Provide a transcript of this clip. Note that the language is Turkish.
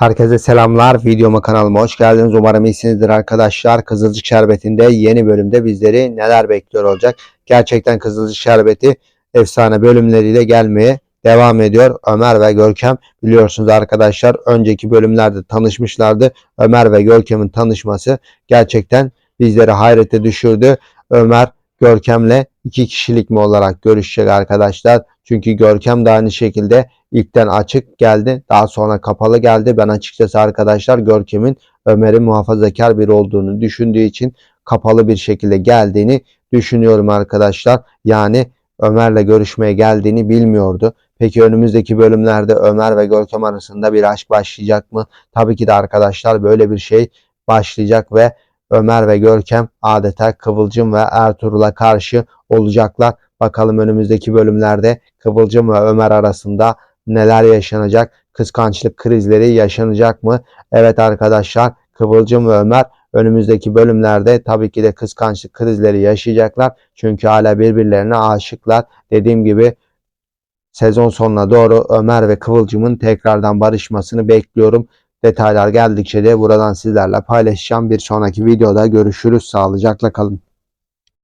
Herkese selamlar. Videoma kanalıma hoş geldiniz. Umarım iyisinizdir arkadaşlar. Kızılcık Şerbeti'nde yeni bölümde bizleri neler bekliyor olacak? Gerçekten Kızılcık Şerbeti efsane bölümleriyle gelmeye devam ediyor. Ömer ve Görkem biliyorsunuz arkadaşlar önceki bölümlerde tanışmışlardı. Ömer ve Görkem'in tanışması gerçekten bizleri hayrete düşürdü. Ömer Görkem'le iki kişilik mi olarak görüşecek arkadaşlar. Çünkü Görkem de aynı şekilde ilkten açık geldi. Daha sonra kapalı geldi. Ben açıkçası arkadaşlar Görkem'in Ömer'in muhafazakar biri olduğunu düşündüğü için kapalı bir şekilde geldiğini düşünüyorum arkadaşlar. Yani Ömer'le görüşmeye geldiğini bilmiyordu. Peki önümüzdeki bölümlerde Ömer ve Görkem arasında bir aşk başlayacak mı? Tabii ki de arkadaşlar böyle bir şey başlayacak ve Ömer ve Görkem adeta Kıvılcım ve Ertuğrul'a karşı olacaklar. Bakalım önümüzdeki bölümlerde Kıvılcım ve Ömer arasında neler yaşanacak? Kıskançlık krizleri yaşanacak mı? Evet arkadaşlar Kıvılcım ve Ömer önümüzdeki bölümlerde tabii ki de kıskançlık krizleri yaşayacaklar. Çünkü hala birbirlerine aşıklar. Dediğim gibi sezon sonuna doğru Ömer ve Kıvılcım'ın tekrardan barışmasını bekliyorum. Detaylar geldikçe de buradan sizlerle paylaşacağım. Bir sonraki videoda görüşürüz. Sağlıcakla kalın.